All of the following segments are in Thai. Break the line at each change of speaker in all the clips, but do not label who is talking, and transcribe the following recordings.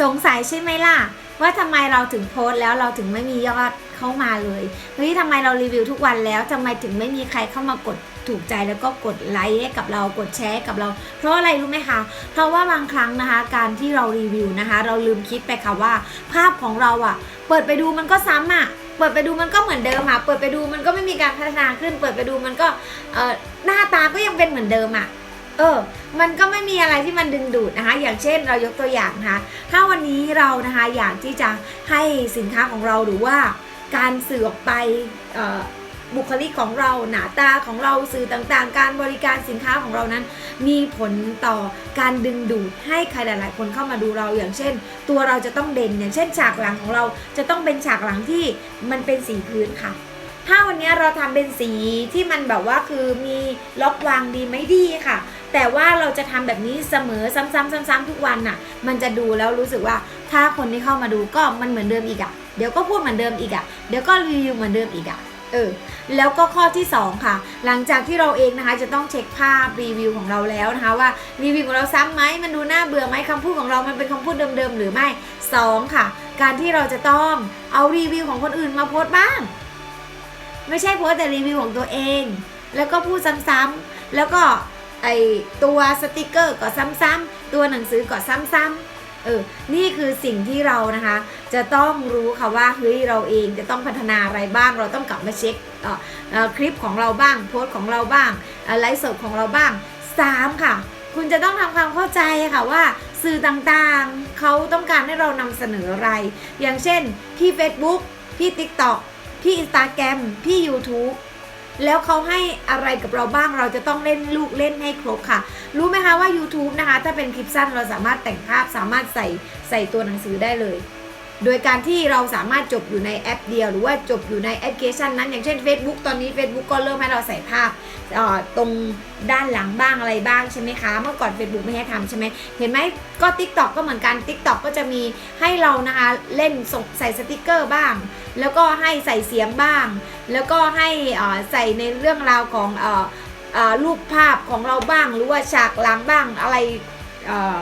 สงสัยใช่ไหมล่ะ ว่าทำไมเราถึงโพสต์แล้วเราถึงไม่มียอดเข้ามาเลยเฮ้ยทำไมเรารีวิวทุกวันแล้วทำไมถึงไม่มีใครเข้ามากดถูกใจแล้วก็กดไลค์ให้กับเรากดแชร์กับเรา เพราะอะไรรู้ไหมคะ เพราะว่าบางครั้งนะคะ การที่เรารีวิวนะคะ เราลืมคิดไปค่ะว่า ภาพของเราอะเปิดไปดูมันก็ซ้ำอะเปิดไปดูมันก็เหมือนเดิมอะเปิดไปดูมันก็ไม่มีการพัฒนาขึ้น เปิดไปดูมันก็หน้าตาก็ยังเป็นเหมือนเดิมอะ เออ มันก็ไม่มีอะไรที่มันดึงดูดนะคะ อย่างเช่นเรายกตัวอย่างนะคะ ถ้าวันนี้เรานะคะอยากที่จะให้สินค้าของเราหรือว่าการสื่อออกไปบุคลิกของเราหน้าตาของเราสื่อต่างๆ การบริการสินค้าของเรานั้น มีผลต่อการดึงดูดให้ใครหลาย ๆ คนเข้ามาดูเราอย่างเช่น ตัวเราจะต้องเด่นอย่างเช่นฉากหลังของเราจะต้องเป็นฉากหลังที่มันเป็นสีพื้นค่ะ ถ้าวันนี้เราทำเป็นสีที่มันแบบว่าคือมีล็อกวางดีไม่ดีค่ะ แต่ว่าเราจะทำแบบนี้เสมอซ้ำๆซ้ำๆทุกวันน่ะ มันจะดูแล้วรู้สึกว่าถ้าคนที่เข้ามาดูก็มันเหมือนเดิมอีกอะ่ะ เดี๋ยวก็พูดเหมือนเดิมอีกอะ่ะ เดี๋ยวก็รีวิวเหมือนเดิมอีกอะ่ะเออแล้วก็ข้อที่ 2 ค่ะ หลังจากที่เราเองนะคะจะต้องเช็คภาพรีวิวของเราแล้วนะคะว่ารีวิวของเราซ้ำไหมมันดูน่าเบื่อไหมคำพูดของเรามันเป็นคำพูดเดิมๆหรือไม่ 2 ค่ะ การที่เราจะต้องเอารีวิวของคนอื่นมาโพสต์บ้าง ไม่ใช่โพสแต่รีวิวของตัวเอง แล้วก็พูดซ้ำๆแล้วก็ ไอตัวสติกเกอร์ก็ซ้ำๆตัวหนังสือก็ซ้ำๆเออนี่คือสิ่งที่เรานะคะ จะต้องรู้ค่ะว่าเฮ้ยเราเองจะต้องพัฒนาอะไรบ้าง เราต้องกลับมาเช็คเอ่อคลิปของเราบ้าง โพสต์ของเราบ้างไลฟ์สดของเราบ้าง 3 ค่ะ คุณจะต้องทำความเข้าใจค่ะว่าสื่อต่างๆ เขาต้องการให้เรานำเสนออะไร อย่างเช่น พี่ Facebook พี่ TikTok พี่ Instagram พี่ YouTube แล้วเขาให้อะไรกับเราบ้างเราจะต้องเล่นลูกเล่นให้ครบค่ะ รู้ไหมคะว่า YouTube นะคะ ถ้าเป็นคลิปสั้นเราสามารถแต่งภาพสามารถใส่ใส่ตัวหนังสือได้เลย โดยการที่เราสามารถจบอยู่ในแอปเดียว หรือว่าจบอยู่ในแอปพลิเคชันนั้น อย่างเช่น Facebook ตอนนี้ Facebook ก็เริ่มให้เราใส่ภาพตรงด้านหลังบ้างอะไรบ้างใช่ไหมคะ เมื่อก่อน Facebook ไม่ให้ทำใช่ไหมเห็นไหมก็ TikTok ก็เหมือนกัน TikTok ก็จะมีให้เรานะคะเล่นส่งใส่สติกเกอร์บ้าง แล้วก็ให้ใส่เสียงบ้าง แล้วก็ให้ใส่ในเรื่องราวของออรูปภาพของเราบ้าง หรือว่าฉากหลังบ้างอะไร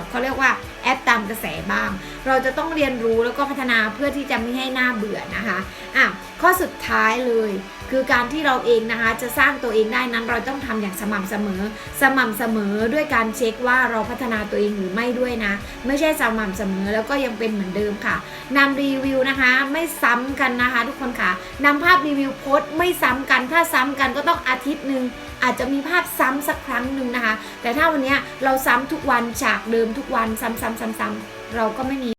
เขาเรียกว่าแอปตามกระแสบ้าง เราจะต้องเรียนรู้แล้วก็พัฒนาเพื่อที่จะไม่ให้หน้าเบื่อนะคะอะข้อสุดท้ายเลย คือการที่เราเองนะคะจะสร้างตัวเองได้นั้นเราต้องทำอย่างสม่ำเสมอ สม่ำเสมอด้วยการเช็คว่าเราพัฒนาตัวเองหรือไม่ด้วยนะ ไม่ใช่สม่ำเสมอแล้วก็ยังเป็นเหมือนเดิมค่ะนำรีวิวนะคะไม่ซ้ำกันนะคะ ทุกคนค่ะนำภาพรีวิวโพสต์ไม่ซ้ำกัน ถ้าซ้ำกันก็ต้องอาทิตย์หนึ่งอาจจะมีภาพซ้ำสักครั้งหนึ่งนะคะ แต่ถ้าวันนี้เราซ้ำทุกวันฉากเดิมทุกวันซ้ซ้ำๆเราก็ไม่มี